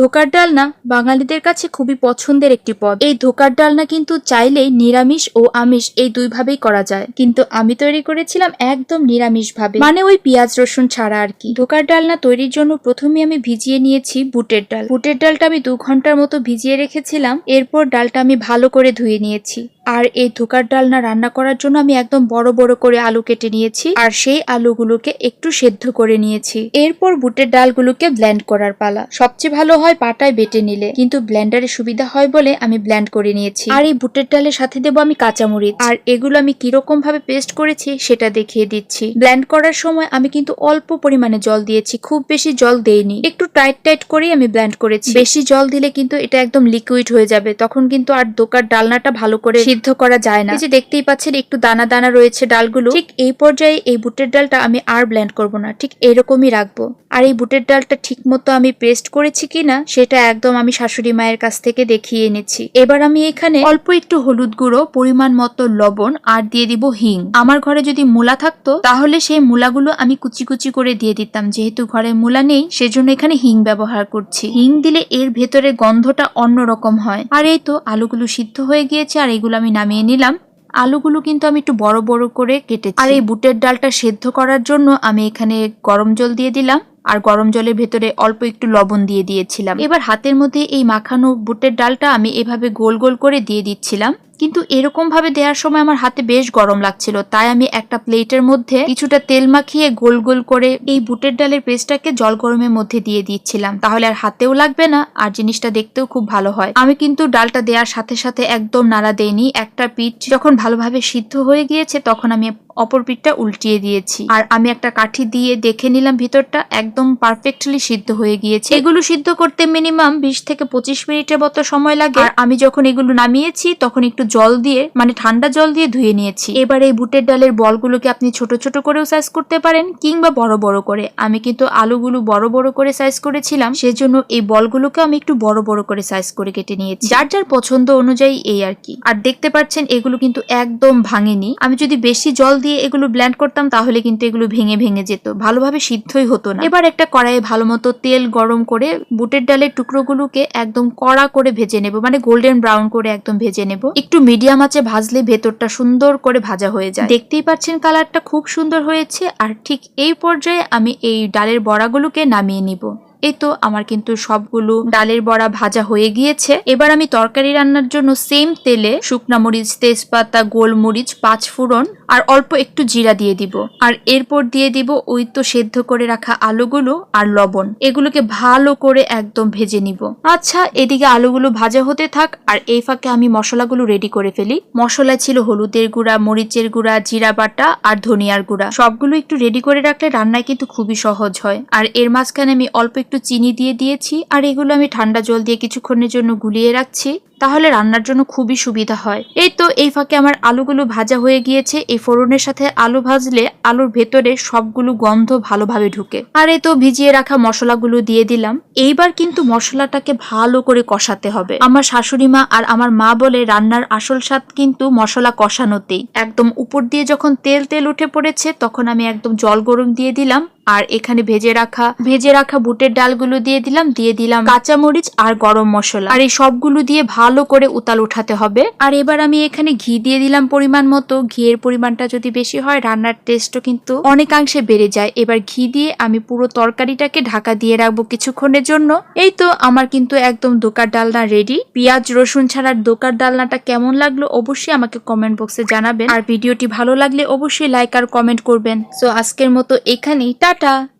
ধোকার ডালনা বাঙালিদের কাছে খুবই পছন্দের একটি পদ। এই ধোকার ডালনা কিন্তু চাইলেই নিরামিষ ও আমিষ এই দুইভাবেই করা যায়। কিন্তু আমি তৈরি করেছিলাম একদম নিরামিষ ভাবে মানে ওই পেঁয়াজ, রসুন ছাড়া আর কি। ধোকার ডালনা তৈরির জন্য প্রথমে আমি ভিজিয়ে নিয়েছি বুটের ডাল। বুটের ডালটা আমি দু ঘণ্টার মতো ভিজিয়ে রেখেছিলাম। এরপর ডালটা আমি ভালো করে ধুয়ে নিয়েছি। আর এই ধোকার ডালনা রান্না করার জন্য আমি একদম বড় বড় করে আলু কেটে নিয়েছি আর সেই আলুগুলোকে একটু সেদ্ধ করে নিয়েছি। এরপর বুটের ডালগুলোকে ব্লেন্ড করার পালা। সবচেয়ে ভালো হয় পাটায় বেটে নিলে, কিন্তু ব্লেন্ডারে সুবিধা হয় বলে আমি ব্লেন্ড করে নিয়েছি। আর এই বুটের ডালের সাথে দেবো আমি কাঁচামরিচ। আর এগুলো আমি কীরকম ভাবে পেস্ট করেছি সেটা দেখিয়ে দিচ্ছি। ব্লেন্ড করার সময় আমি কিন্তু অল্প পরিমাণে জল দিয়েছি, খুব বেশি জল দেইনি। একটু টাইট টাইট করেই আমি ব্লেন্ড করেছি। বেশি জল দিলে কিন্তু এটা একদম লিকুইড হয়ে যাবে, তখন কিন্তু আর দোকার ডালনাটা ভালো করে সিদ্ধ করা যায় না। এই যে দেখতেই পাচ্ছেন একটু দানা দানা রয়েছে ডালগুলো। ঠিক এই পর্যায়ে এই বুটের ডালটা আমি আর ব্লেন্ড করব না ঠিক এরকমই রাখব। আর এই বুটের ডালটা ঠিক মতো আমি পেস্ট করেছি কিনা সেটা একদম আমি শাশুড়ি মায়ের কাছ থেকে দেখিয়ে এনেছি। এবার আমি এখানে অল্প একটু হলুদ গুঁড়ো পরিমাণ মতো লবণ আর দিয়ে দিব হিং। আমার ঘরে যদি মূলা থাকতো তাহলে সেই মূলাগুলো আমি কুচি কুচি করে দিয়ে দিতাম। যেহেতু ঘরে মূলা নেই সেজন্য এখানে হিং ব্যবহার করছি। হিং দিলে এর ভেতরে গন্ধটা অন্যরকম হয়। আর এই তো আলুগুলো সিদ্ধ হয়ে গিয়েছে আর এগুলো আমি নামিয়ে নিলাম। আলুগুলো কিন্তু আমি একটু বড় বড় করে কেটেছি। আর এই বুটের ডালটা সেদ্ধ করার জন্য আমি এখানে গরম জল দিয়ে দিলাম। আর গরম জলের ভেতরে অল্প একটু লবণ দিয়ে দিয়েছিলাম। এবার হাতের মধ্যে এই মাখানো বুটের ডালটা আমি এভাবে গোল গোল করে দিয়ে দিচ্ছিলাম। কিন্তু এরকম ভাবে দেওয়ার সময় আমার হাতে বেশ গরম লাগছিল। তাই আমি একটা প্লেটের মধ্যে কিছুটা তেল মাখিয়ে গোল গোল করে এই বুটের ডালের পেস্টটাকে জল গরমের মধ্যে দিয়ে দিচ্ছিলাম। তাহলে আর হাতেও লাগবে না, আর জিনিসটা দেখতেও খুব ভালো হয়। আমি কিন্তু ডালটা দেওয়ার সাথে সাথে একদম নাড়া দেইনি। একটা পিঠ যখন ভালোভাবে সিদ্ধ হয়ে গিয়েছে, তখন আমি অপর পিঠটা উল্টিয়ে দিয়েছি। আর আমি একটা কাঠি দিয়ে দেখে নিলাম ভিতরটা একদম পারফেক্টলি সিদ্ধ হয়ে গিয়েছে। এগুলো সিদ্ধ করতে মিনিমাম বিশ থেকে পঁচিশ মিনিটের মতো সময় লাগে। আর আমি যখন এগুলো নামিয়েছি, তখন একটু জল দিয়ে মানে ঠান্ডা জল দিয়ে ধুয়ে নিয়েছি। এবার এই বুটের ডালের বলগুলোকে আপনি ছোট ছোট করেও সাইজ করতে পারেন, কিংবা বড় বড় করে। আমি কিন্তু আলুগুলো বড় বড় করে সাইজ করেছিলাম। সেজন্য এই বলগুলোকে আমি একটু বড় বড় করে সাইজ করে কেটে নিয়েছি। যার যার পছন্দ অনুযায়ী এই আর কি। আর দেখতে পাচ্ছেন, এগুলো কিন্তু একদম ভাঙেনি। আমি যদি বেশি জল দিয়ে এগুলো ব্ল্যান্ড করতাম, তাহলে কিন্তু এগুলো ভেঙে ভেঙে যেত। ভালোভাবে সিদ্ধই হতো না। এবার একটা কড়াইয়ে ভালো মতো তেল গরম করে বুটের ডালের টুকরোগুলোকে একদম কড়া করে ভেজে নেব মানে গোল্ডেন ব্রাউন করে একদম ভেজে নেব। একটু মিডিয়াম আঁচে ভাজলে ভেতরটা সুন্দর করে ভাজা হয়ে যায়। দেখতেই পাচ্ছেন কালারটা খুব সুন্দর হয়েছে, আর ঠিক এই পর্যায়ে আমি এই ডালের বড়াগুলোকে নামিয়ে নিব। এই তো আমার কিন্তু সবগুলো ডালের বড়া ভাজা হয়ে গিয়েছে। এবার আমি তরকারি রান্নার জন্য সেম তেলে শুকনা মরিচ, তেজপাতা, গোলমরিচ পাঁচ ফোড়ন আর অল্প একটু জিরা দিয়ে দিব। আর এরপর দিয়ে দিব ওই তো সেদ্ধ করে রাখা আলুগুলো আর লবণ। এগুলোকে ভালো করে একদম ভেজে নিব। আচ্ছা এদিকে আলুগুলো ভাজা হতে থাক আর এই ফাঁকে আমি মশলাগুলো রেডি করে ফেলি। মশলা ছিল হলুদের গুঁড়া, মরিচের গুঁড়া, জিরা বাটা আর ধনিয়ার গুঁড়া। সবগুলো একটু রেডি করে রাখলে রান্নায় কিন্তু খুবই সহজ হয়। আর এর মাঝখানে আমি অল্প একটু চিনি দিয়ে দিয়েছি। আর এগুলো আমি ঠান্ডা জল দিয়ে কিছুক্ষণের জন্য গুলিয়ে রাখছি। তাহলে রান্নার জন্য খুবই সুবিধা হয়। এই তো এই ফাঁকে আমার আলুগুলো ভাজা হয়ে গিয়েছে। এই ফোড়নের সাথে আলু ভাজলে আলুর ভেতরে সবগুলো গন্ধ ভালোভাবে ঢুকে। আর এই তো ভিজিয়ে রাখা মশলাগুলো দিয়ে দিলাম। এইবার কিন্তু মশলাটাকে ভালো করে কষাতে হবে। আমার শাশুড়ি মা আর আমার মা বলে রান্নার আসল স্বাদ কিন্তু মশলা কষানোতেই। একদম উপর দিয়ে যখন তেল তেল উঠে পড়েছে, তখন আমি একদম জল গরম দিয়ে দিলাম। আর এখানে ভেজে রাখা ভেজে রাখা বুটের ডালগুলো দিয়ে দিলাম দিয়ে দিলাম কাঁচামরিচ আর গরম মশলা। আর এই সবগুলো দিয়ে ভালো করে উতাল উঠাতে হবে। আর এবার আমি এখানে ঘি দিয়ে দিলাম পরিমাণ মতো। ঘিয়ের পরিমাণটা যদি বেশি হয়, রান্নার টেস্টও কিন্তু অনেকাংশে বেড়ে যায়। এবার ঘি দিয়ে আমি পুরো তরকারিটাকে ঢাকা দিয়ে রাখব কিছুক্ষণের জন্য। এই তো আমার কিন্তু একদম দোকার ডালনা রেডি পেঁয়াজ, রসুন ছাড়ার দোকার ডালনাটা কেমন লাগল অবশ্যই আমাকে কমেন্ট বক্সে জানাবেন। আর ভিডিওটি ভালো লাগলে অবশ্যই লাইক আর কমেন্ট করবেন। সো আজকের মতো এখানেই। টাটা! Tada!